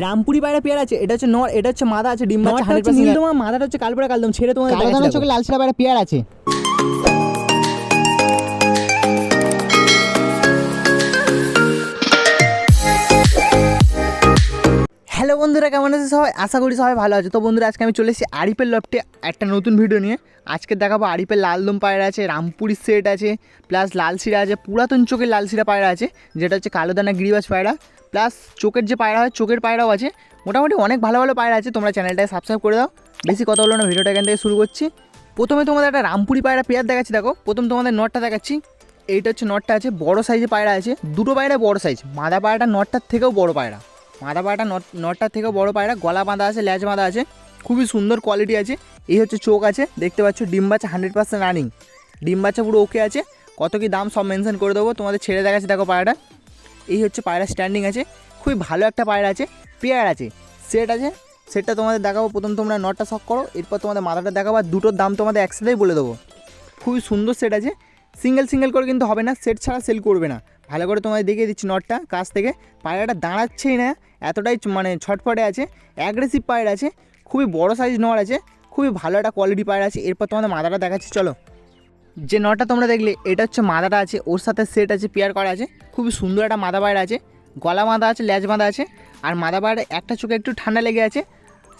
রামপুরি পায়রা পেয়ার আছে এটা হচ্ছে নর এটা হচ্ছে মাদা আছে ডিম হচ্ছে নীলদমা মাদাটা হচ্ছে কালপুরা কালদম ছেড়ে তোমার চোখে লাল বাইরে পেয়ার আছে। বন্ধুরা, কেমন আছে সবাই? আশা করি সবাই ভালো আছে। তো বন্ধুরা, আজকে আমি চলে এসেছি আরিপের লফটে একটা নতুন ভিডিও নিয়ে। আজকে দেখাবো আরিপের লালদম পায়রা আছে রামপুরির সেট আছে প্লাস লাল শিরা আছে, পুরাতন চোখের লাল শিরা পায়রা আছে, যেটা হচ্ছে কালো দানা গিরিবাজ পায়রা প্লাস চোখের যে পায়রা হয়, চোখের পায়রাও আছে। মোটামুটি অনেক ভালো ভালো পায়রা আছে, তোমরা চ্যানেলটাকে সাবস্ক্রাইব করে দাও। বেশি কথা বলো না, ভিডিওটা এখান থেকে শুরু করছি। প্রথমে তোমাদের একটা রামপুরি পায়রা পেয়ার দেখাচ্ছি, দেখো। প্রথম তোমাদের নটটা দেখাচ্ছি। এইটা হচ্ছে নটটা আছে, বড় সাইজে পায়রা আছে। দুটো পায়রা বড় সাইজ মাদা পায়রাটা নটটার থেকেও বড় পায়রা। মাদা পায়রাটা নট নটটার থেকেও বড় পায়রা গলা বাঁধা আছে, ল্যাজ বাঁধা আছে, খুবই সুন্দর কোয়ালিটি আছে। এই হচ্ছে চোখ আছে, দেখতে পাচ্ছ, ডিম বাচ্চা হান্ড্রেড পার্সেন্ট রানিং ডিম বাচ্চা পুরো ওকে আছে, কত কি দাম সব মেনশন করে দেবো, তোমাদের ছেড়ে দেখাচ্ছে, দেখো পায়রাটা এই হচ্ছে পায়রা স্ট্যান্ডিং আছে, খুবই ভালো একটা পায়রা আছে, পেয়ার আছে সেট আছে সেটটা তোমাদের দেখাবো, প্রথম তোমরা নটটা শখ করো, এরপর তোমাদের মাথাটা দেখাবো, আর দুটোর দাম তোমাদের একসাথেই বলে দেবো। খুবই সুন্দর সেট আছে সিঙ্গেল সিঙ্গেল করে কিন্তু হবে না সেট ছাড়া সেল করবে না। ভালো করে তোমাদের দেখিয়ে দিচ্ছি নটটা কাছ থেকে। পায়রাটা দাঁড়াচ্ছেই না, এতটাই মানে ছটফটে আছে অ্যাগ্রেসিভ পায়রা আছে, খুবই বড় সাইজ নড় আছে, খুবই ভালো একটা কোয়ালিটি পায়রা আছে। এরপর তোমাদের মাথাটা দেখাচ্ছি, চলো। যে নটটা তোমরা দেখলে, এটা হচ্ছে মাদাটা আছে, ওর সাথে সেট আছে পেয়ার করা আছে, খুবই সুন্দর একটা মাদা পায়রা আছে, গলা বাঁধা আছে ল্যাজ বাঁধা আছে, আর মাদা পায়রা একটা চোখে একটু ঠান্ডা লেগে আছে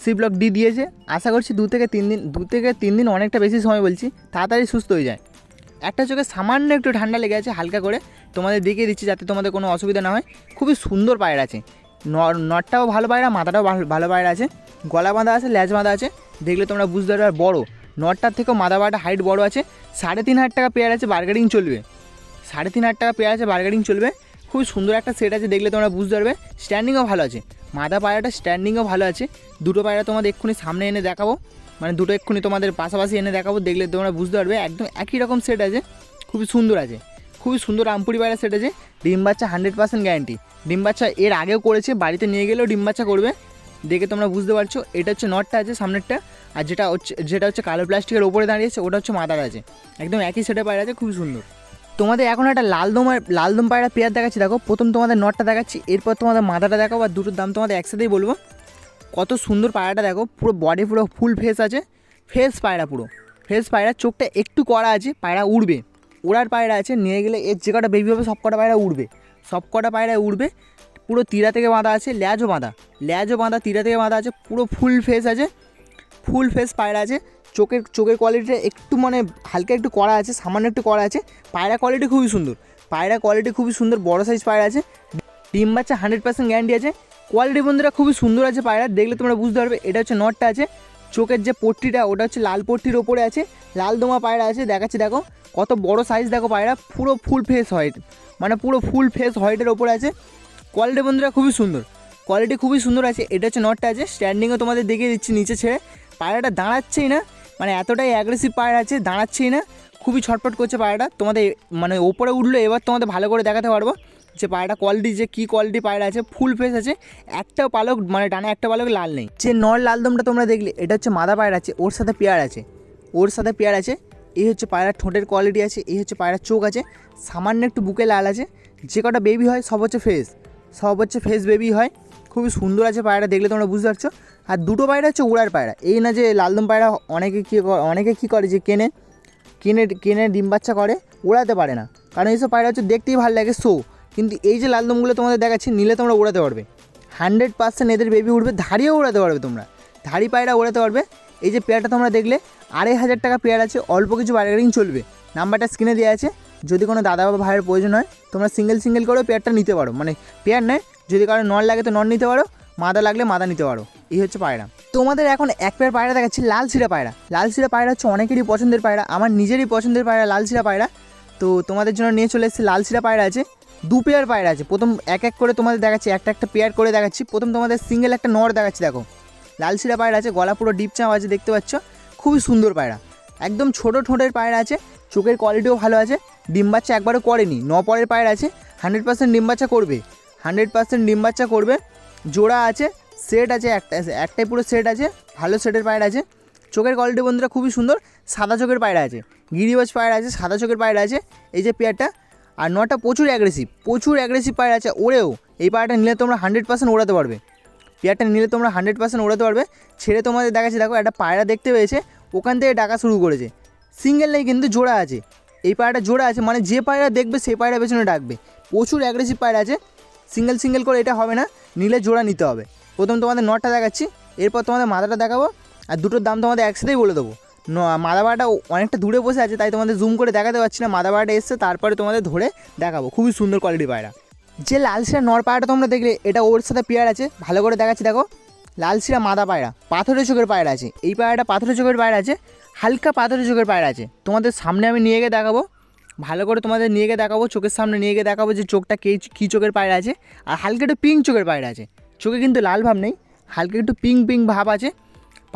সি ব্লক ডি দিয়েছে। আশা করছি দু থেকে তিন দিন, দু থেকে তিন দিন অনেকটা বেশি সময় বলছি, তাড়াতাড়ি সুস্থ হয়ে যায়। একটা চোখে সামান্য একটু ঠান্ডা লেগে আছে, হালকা করে তোমাদের দেখিয়ে দিচ্ছি যাতে তোমাদের কোনো অসুবিধা না হয়। খুবই সুন্দর পায়রা আছে। নটটাও ভালো পায়রা, মাথাটাও ভালো- পায়রা আছে। গলা বাঁধা আছে, ল্যাজ বাঁধা আছে, দেখলে তোমরা বুঝতে পারবে আর বড়ো। নটটার থেকেও মাদা পায়রাটা হাইট বড় আছে, সাড়ে তিন হাজার টাকা পেয়ার আছে বার্গেটিং চলবে। সাড়ে তিন হাজার টাকা পেয়ার আছে বার্গেটিং চলবে। খুবই সুন্দর একটা সেট আছে, দেখলে তোমরা বুঝতে পারবে। স্ট্যান্ডিংও ভালো আছে। মাদা পায়রাটা স্ট্যান্ডিংও ভালো আছে। দুটো পায়রা তোমাদের এক্ষুনি সামনে এনে দেখাবো। মানে দুটো এক্ষুনি তোমাদের পাশাপাশি এনে দেখাবো, দেখলে তোমরা বুঝতে পারবে। একদম একই রকম সেট আছে, খুবই সুন্দর আছে। খুবই সুন্দর রামপুরি পায়রা সেট আছে, ডিম বাচ্চা হান্ড্রেড পার্সেন্ট গ্যারান্টি ডিম বাচ্চা এর আগেও করেছে, বাড়িতে নিয়ে গেলেও ডিম বাচ্চা করবে। দেখে তোমরা বুঝতে পারছ, এটা হচ্ছে নটটা আছে সামনেরটা, আর যেটা হচ্ছে যেটা হচ্ছে কালো প্লাস্টিকের ওপরে দাঁড়িয়েছে ওটা হচ্ছে মাদার আছে। একদম একই সেটে পায়রা আছে, খুবই সুন্দর। তোমাদের এখন একটা লালদমার লালদম পায়রা পেয়ার দেখাচ্ছি, দেখো। প্রথম তোমাদের নটটা দেখাচ্ছি, এরপর তোমাদের মাথাটা দেখাবো, আর দুটোর দাম তোমাদের একসাথেই বলব। কত সুন্দর পায়রাটা দেখো, পুরো বডি পুরো ফুল ফেস আছে ফেস পায়রা পুরো। ফেস পায়রা, চোখটা একটু কড়া আছে, পায়রা উড়বে। ওড়ার পায়রা আছে, নিয়ে গেলে এর যে কটা বেবি হবে, সব কটা পায়রা উড়বে। সব কটা পায়রা উড়বে, পুরো তীরা থেকে বাঁধা আছে, ল্যাজও বাঁধা। ল্যাজও বাঁধা, তীরা থেকে বাঁধা আছে, পুরো ফুল ফেস আছে ফুল ফেস পায়রা আছে। চোখের চোখের কোয়ালিটিটা একটু মানে হালকা একটু কড়া আছে, সামান্য একটু কড়া আছে। পায়রা কোয়ালিটি খুবই সুন্দর। পায়রা কোয়ালিটি খুবই সুন্দর, বড় সাইজ পায়রা আছে। ডিম বাচ্চা হান্ড্রেড পার্সেন্ট গ্যারান্টি আছে। কোয়ালিটি বন্ধুরা খুবই সুন্দর আছে পায়রা, দেখলে তোমরা বুঝতে পারবে। এটা হচ্ছে নটটা আছে, চোখের যে পট্টিটা, ওটা হচ্ছে লাল পট্টির ওপরে আছে, লাল দোমা পায়রা আছে, দেখাচ্ছি দেখো, কত বড় সাইজ দেখো পায়রা, পুরো ফুল ফেস হোয়াইট মানে পুরো ফুল ফেস হোয়াইটের ওপরে আছে। কোয়ালিটি বন্ধুরা খুবই সুন্দর কোয়ালিটি খুবই সুন্দর আছে, এটা হচ্ছে নটটা আছে স্ট্যান্ডিংও তোমাদের দেখিয়ে দিচ্ছি নিচে ছেড়ে। পায়রাটা দাঁড়াচ্ছেই না মানে এতটাই অ্যাগ্রেসিভ পায়রা আছে, দাঁড়াচ্ছেই না, খুবই ছটফট করছে পায়রাটা, তোমাদের মানে ওপরে উঠল এবার তোমাদের ভালো করে দেখাতে পারব। যে পায়রাটা কোয়ালিটি যে কী কোয়ালিটি পায়রা আছে ফুল ফেস আছে, একটা পালক মানে ডানে একটা পালক লাল নেই। যে নর লালদমটা তোমরা দেখলে, এটা হচ্ছে মাদা পায়রা আছে, ওর সাথে পেয়ার আছে, ওর সাথে পেয়ার আছে, এই হচ্ছে পায়রার ঠোঁটের কোয়ালিটি আছে, এই হচ্ছে পায়রার চোখ আছে, সামান্য একটু বুকে লাল আছে, যে কটা বেবি হয়, সব হচ্ছে ফেস সব হচ্ছে ফেস বেবি হয়, খুবই সুন্দর আছে পায়রা দেখলে তোমরা বুঝতে পারছ। আর দুটো পায়রা হচ্ছে উড়ার পায়রা, এই না যে লালদম পায়রা অনেকে কী অনেকে কী করে যে কেনে, কিনে কিনে ডিম বাচ্চা করে, উড়াতে পারে না, কারণ এইসব পায়রা হচ্ছে দেখতেই ভালো লাগে শো কিন্তু এই যে লাল দমগুলো তোমাদের দেখাচ্ছি, নিলে তোমরা উড়াতে পারবে। হান্ড্রেড পার্সেন্ট এদের বেবি উঠবে ধাড়িও উড়াতে পারবে তোমরা। ধাড়ি পায়রা উড়াতে পারবে। এই যে পেয়ারটা তোমরা দেখলে, আড়াই হাজার টাকা পেয়ার আছে, অল্প কিছু বার্গেনিং চলবে। নাম্বারটা স্ক্রিনে দেওয়া আছে, যদি কোনো দাদা বা ভাইয়ের প্রয়োজন হয়, তোমরা সিঙ্গেল সিঙ্গেল করেও পেয়ারটা নিতে পারো। মানে পেয়ার নেয়, যদি কারও নন লাগে তো নন নিতে পারো, মাদা লাগলে মাদা নিতে পারো। এই হচ্ছে পায়রা। তোমাদের এখন এক পেয়ার পায়রা দেখাচ্ছি, লাল সিরা পায়রা। লাল সিরা পায়রা হচ্ছে অনেকেরই পছন্দের পায়রা, আমার নিজেরই পছন্দের পায়রা লাল সিরা পায়রা। তো তোমাদের জন্য নিয়ে চলে এসেছি, লাল সিরা পায়রা আছে। দু পেয়ার পায়রা আছে। প্রথম এক এক করে তোমাদের দেখাচ্ছি, একটা একটা পেয়ার করে দেখাচ্ছি। প্রথম তোমাদের সিঙ্গেল একটা নর দেখাচ্ছি, দেখো। লাল সিরা পায়রা আছে, গলা পুরো ডিপ চাপ আছে, দেখতে পাচ্ছ? খুবই সুন্দর পায়রা একদম ছোট ঠোঁটের পায়রা আছে, চোখের কোয়ালিটিও ভালো আছে। ডিম বাচ্চা একবারও করেনি, ন পরের পায়রা আছে। হান্ড্রেড পার্সেন্ট ডিম বাচ্চা করবে। হান্ড্রেড পার্সেন্ট ডিম বাচ্চা করবে। জোড়া আছে সেট আছে, একটা, একটাই পুরো সেট আছে, ভালো সেটের পায়রা আছে। চোখের কোয়ালিটি বন্ধুরা খুবই সুন্দর, সাদা চোখের পায়রা আছে। গিরিবাজ পায়রা আছে, সাদা চোখের পায়রা আছে। এই যে পেয়ারটা আর নটা প্রচুর অ্যাগ্রেসিভ প্রচুর অ্যাগ্রেসিভ পায়রা আছে ওরেও এই পায়রাটা নিলে তোমরা হান্ড্রেড পার্সেন্ট ওড়াতে পারবে। পেয়ারটা নিলে তোমরা হান্ড্রেড পার্সেন্ট ওড়াতে পারবে। ছেড়ে তোমাদের দেখাচ্ছে, দেখো, একটা পায়রা দেখতে পেয়েছে, ওখান থেকে ডাকা শুরু করেছে। সিঙ্গেল নেই কিন্তু জোড়া আছে। এই পায়রাটা জোড়া আছে মানে যে পায়রা দেখবে, সেই পায়রা পেছনে ডাকবে। প্রচুর অ্যাগ্রেসিভ পায়রা আছে। সিঙ্গেল সিঙ্গেল করে এটা হবে না, নিলে জোড়া নিতে হবে। প্রথম তোমাদের নটটা দেখাচ্ছি, এরপর তোমাদের মাথাটা দেখাবো, আর দুটোর দাম তোমাদের একসাথেই বলে দেবো। মাদাবাড়াটা অনেকটা দূরে বসে আছে, তাই তোমাদের জুম করে দেখাতে পারছি না। মাদাবাড়াটা এসছে, তারপরে তোমাদের ধরে দেখাবো। খুবই সুন্দর কোয়ালিটি পায়রা। যে লাল শিরা নর পায়রাটা তোমরা দেখলে, এটা ওর সাথে পেয়ার আছে। ভালো করে দেখাচ্ছি, দেখো। লাল শিরা মাদা পায়রা, পাথরের চোখের পায়রা আছে। এই পায়রাটা পাথরের চোখের পায়রা আছে, হালকা পাথরের চোখের পায়রা আছে। তোমাদের সামনে আমি নিয়ে গিয়ে দেখাবো। ভালো করে তোমাদের নিয়ে গিয়ে দেখাবো, চোখের সামনে নিয়ে গিয়ে দেখাবো যে চোখটা কে, কী চোখের পায়রা আছে। আর হালকা একটু পিঙ্ক চোখের পায়রা আছে। চোখে কিন্তু লাল ভাব নেই, হালকা একটু পিঙ্ক পিঙ্ক ভাব আছে।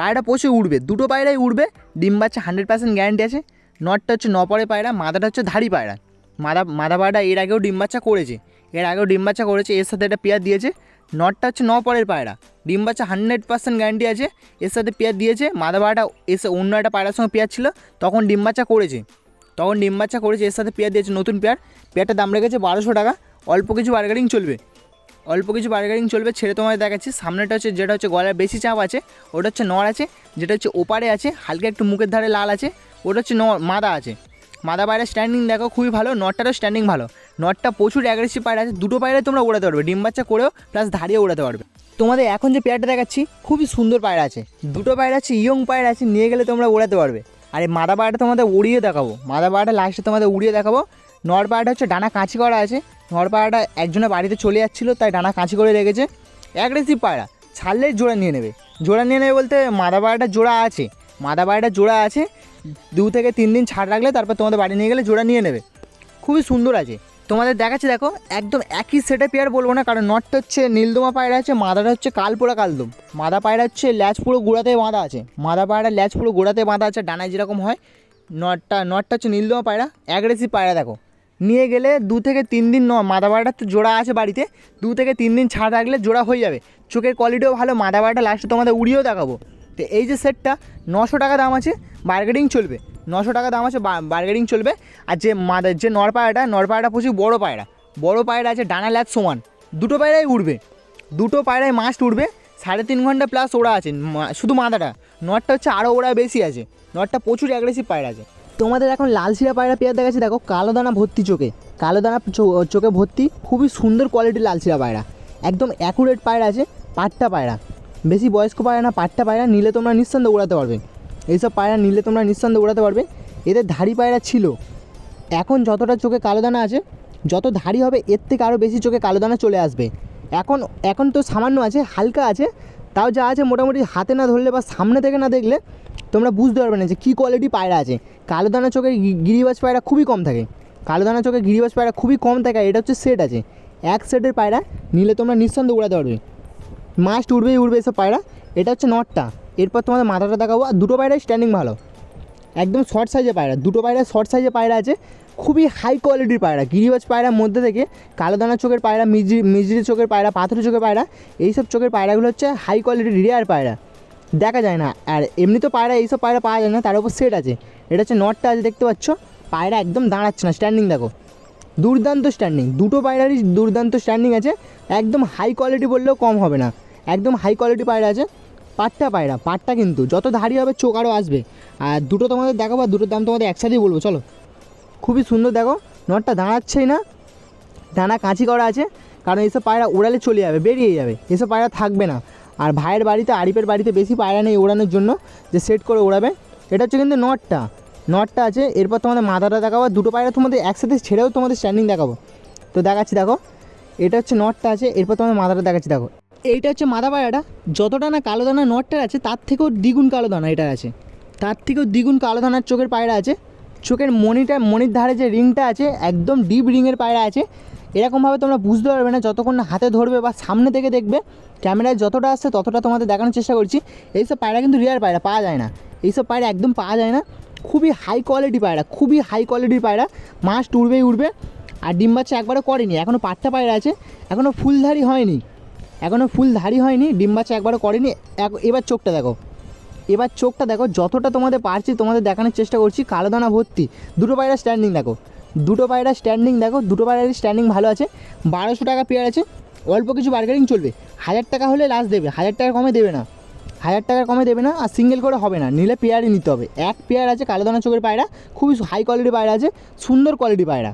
পায়রাটা প্রচুর উড়বে, দুটো পায়রাই উড়বে, ডিম বাচ্চা হান্ড্রেড পার্সেন্ট গ্যারান্টি আছে। নটটা হচ্ছে নপরে পায়রা মাদাটা হচ্ছে ধাড়ি পায়রা। মাদা মাদা পায়রা এর আগেও ডিম বাচ্চা করেছে, এর আগেও ডিম বাচ্চা করেছে, এর সাথে একটা পেয়ার দিয়েছে। নটটা হচ্ছে ন পরের পায়রা, ডিম বাচ্চা হান্ড্রেড পার্সেন্ট গ্যারান্টি আছে, এর সাথে পেয়ার দিয়েছে মাদা পায়রাটা এসে অন্য একটা পায়রার সঙ্গে পেয়ার ছিল, তখন ডিম বাচ্চা করেছে। তখন ডিম বাচ্চা করেছে, এর সাথে পেয়ার দিয়েছে নতুন পেয়ার, পেয়ারটার দাম রেখেছে বারোশো টাকা, অল্প কিছু বার্গেনিং চলবে। অল্প কিছু বার্গেনিং চলবে, ছেড়ে তোমায় দেখাচ্ছি। সামনেটা হচ্ছে, যেটা হচ্ছে গলার বেশি চাপ আছে, ওটা হচ্ছে নর আছে, যেটা হচ্ছে ওপারে আছে, হালকা একটু মুখের ধারে লাল আছে, ওটা হচ্ছে ন মাদা আছে। মাদা পায়রা স্ট্যান্ডিং দেখো, খুবই ভালো নটটারও স্ট্যান্ডিং ভালো। নটটা প্রচুর অ্যাগ্রেসিভ পায়রা আছে, দুটো পায়রায় তোমরা ওড়াতে পারবে, ডিম বাচ্চা করেও প্লাস ধারিয়ে ওড়াতে পারবে। তোমাদের এখন যে পেয়ারটা দেখাচ্ছি, খুবই সুন্দর পায়রা আছে। দুটো পায়রা আছে, ইয়ং পায়রা আছে, নিয়ে গেলে তোমরা ওড়াতে পারবে। আর এই মাদা পায়রাটা তোমাদের উড়িয়ে দেখাবো, মাদা পায়রাটা লাস্টে তোমাদের উড়িয়ে দেখাবো নর পায়রাটা হচ্ছে ডানা কাঁচি করা আছে। নর পায়রাটা একজনের বাড়িতে চলে যাচ্ছিল, তাই ডানা কাঁচি করে রেখেছে। অ্যাগ্রেসিভ পায়রা, ছাড়লে জোড়া নিয়ে নেবে। জোড়া নিয়ে নেবে বলতে মাদা পায়রাটা জোড়া আছে। মাদা জোড়া আছে, দু থেকে তিন দিন ছাড় রাখলে তারপর তোমাদের বাড়ি নিয়ে গেলে জোড়া নিয়ে নেবে। খুবই সুন্দর আছে। তোমাদের দেখাচ্ছে, দেখো, একদম একই সেটে পেয়ার বলব না, কারণ নটটা হচ্ছে নীলদমা পায়রা আছে, মাদাটা হচ্ছে কালপোড়া কালদম। মাদা পায়রা হচ্ছে ল্যাচ পুরো গোড়াতে বাঁধা আছে। মাদা পায়রা ল্যাচ পুরো গোড়াতে বাঁধা আছে, ডানায় যেরকম হয় নটটা নটটা হচ্ছে নীলদমা পায়রা। অ্যাগ্রেসিভ পায়রা, দেখো। নিয়ে গেলে দু থেকে তিন দিন ন মাদা পায়রার তো জোড়া আছে বাড়িতে, দু থেকে তিন দিন ছাড় রাখলে জোড়া হয়ে যাবে। চোখের কোয়ালিটিও ভালো মাদা পায়রাটা লাস্টে তোমাদের উড়িয়েও দেখাবো। তো এই যে সেটটা নশো টাকা দাম আছে বার্গেনিং চলবে। নশো টাকা দাম আছে বার্গেনিং চলবে। আর যে মাদার যে নর পায়রাটা নর পায়রাটা প্রচুর বড়ো পায়রা। বড়ো পায়রা আছে, ডানা ল্যাচ সমান। দুটো পায়রাই উড়বে। দুটো পায়রায় মাস্ট উঠবে সাড়ে তিন ঘণ্টা প্লাস ওড়া আছে শুধু মাদাটা। নটটা হচ্ছে আরও ওড়া বেশি আছে। নটটা প্রচুর অ্যাগ্রেসিভ পায়রা আছে। তোমাদের এখন লাল শিরা পায়রা পেয়ার দেখাচ্ছি, দেখো কালো দানা ভর্তি চোখে। কালো দানা চোখে ভর্তি, খুবই সুন্দর কোয়ালিটির লাল শিরা পায়রা। একদম অ্যাকুরেট পায়রা আছে, পাট্টা পায়রা। বেশি বয়স্ক পায়রা না, পাট্টা পায়রা, নিলে তোমরা নিঃসন্দেহে উড়াতে পারবে। এইসব পায়রা নিলে তোমরা নিঃসন্দেহে উড়াতে পারবে। এদের ধাড়ি পায়রা ছিল। এখন যতটা চোখে কালো দানা আছে, যত ধাড়ি হবে, এর থেকে আরও বেশি চোখে কালো দানা চলে আসবে। এখন এখন তো সামান্য আছে, হালকা আছে তাও যা আছে মোটামুটি হাতে না ধরলে বা সামনে থেকে না দেখলে তোমরা বুঝতে পারবে না যে কী কোয়ালিটি পায়রা আছে। কালো দানা চোখের গিরিবাজ পায়রা খুবই কম থাকে। কালো দানা চোখের গিরিবাজ পায়রা খুবই কম থাকে এটা হচ্ছে সেট আছে। এক সেটের পায়রা নিলে তোমরা নিঃসন্দেহে উড়াতে পারবে। মাস্ট উঠবেই উঠবে এসব পায়রা। এটা হচ্ছে নটটা এরপর তোমাদের মাথাটা দেখাবো। আর দুটো পায়রাই স্ট্যান্ডিং ভালো। একদম শর্ট সাইজে পায়রা, দুটো পায়রা শর্ট সাইজে পায়রা আছে, খুবই হাই কোয়ালিটির পায়রা, গিরিবাজ পায়রার মধ্যে থেকে কালো দানা চোখের পায়রা, মিজরি মিজরি চোখের পায়রা পাথরের চোখের পায়রা, এইসব চোখের পায়রাগুলো হচ্ছে হাই কোয়ালিটির রেয়ার পায়রা। দেখা যায় না, আর এমনি তো পায়রা, এইসব পায়রা পাওয়া যায় না, তার উপর সেট আছে। এটা হচ্ছে নটটা আছে, দেখতে পাচ্ছ? পায়রা একদম দাঁড়াচ্ছে না স্ট্যান্ডিং দেখো। দুর্দান্ত স্ট্যান্ডিং দুটো পায়রারই দুর্দান্ত স্ট্যান্ডিং আছে, একদম হাই কোয়ালিটি বললেও কম হবে না। একদম হাই কোয়ালিটি পায়রা আছে পাট্টা পায়রা পাট্টা কিন্তু। যত ধারি হবে চোখ আরও আসবে। আর দুটো তোমাদের দেখাবো, আর দুটোর দাম তোমাদের একসাথেই বলব, চলো। খুবই সুন্দর, দেখো, নটটা দাঁড়াচ্ছেই না। ডানা কাঁচি করা আছে, কারণ এইসব পায়রা ওড়ালে চলে যাবে, বেরিয়ে যাবে। এসব পায়রা থাকবে না। আর ভাইয়ের বাড়িতে, আরিফের বাড়িতে বেশি পায়রা নেই ওড়ানোর জন্য, যে সেট করে ওড়াবে এটা হচ্ছে কিন্তু নটটা। নটটা আছে, এরপর তোমাদের মাথাটা দেখাবো দুটো পায়রা তোমাদের একসাথে ছেড়েও তোমাদের স্ট্যান্ডিং দেখাবো। তো দেখাচ্ছি, দেখো। এটা হচ্ছে নটটা আছে, এরপর তোমাদের মাথাটা দেখাচ্ছি, দেখো। এইটা হচ্ছে মাদা পায়রাটা যতটা না কালো দানা নটটার আছে, তার থেকেও দ্বিগুণ কালো দানা এটা আছে। তার থেকেও দ্বিগুণ কালো দানার চোখের পায়রা আছে। চোখের মনিটা, মনির ধারে যে রিংটা আছে, একদম ডিপ রিংয়ের পায়রা আছে। এরকমভাবে তোমরা বুঝতে পারবে না, যতক্ষণ না হাতে ধরবে বা সামনে থেকে দেখবে। ক্যামেরায় যতটা আসছে, ততটা তোমাদের দেখানোর চেষ্টা করছি। এইসব পায়রা কিন্তু রিয়ার পায়রা, পাওয়া যায় না। এইসব পায়রা একদম পাওয়া যায় না। খুবই হাই কোয়ালিটি পায়রা, খুবই হাই কোয়ালিটির পায়রা। মাছ উড়বেই উড়বে। আর ডিম বাচ্চা একবারও করেনি এখনও পাট্টা পায়রা আছে। এখনও ফুলধারি হয়নি। এখনও ফুলধারি হয়নি, ডিম বাচ্চা একবারও করেনি। এবার চোখটা দেখো। এবার চোখটা দেখো, যতটা তোমাদের পারছি তোমাদের দেখানোর চেষ্টা করছি কালো দানা ভর্তি। দুটো পায়রা স্ট্যান্ডিং দেখো। দুটো পায়রা স্ট্যান্ডিং দেখো, দুটো পায়রার স্ট্যান্ডিং ভালো আছে। বারোশো টাকা পেয়ার আছে, অল্প কিছু বার্গেনিং চলবে। হাজার টাকা হলে লাস্ট দেবে, হাজার টাকা কমে দেবে না। হাজার টাকা কমে দেবে না, আর সিঙ্গেল করে হবে না, নিলে পেয়ারই নিতে হবে। এক পেয়ার আছে কালো দানা চোখের পায়রা, খুবই হাই কোয়ালিটি পায়রা আছে, সুন্দর কোয়ালিটি পায়রা।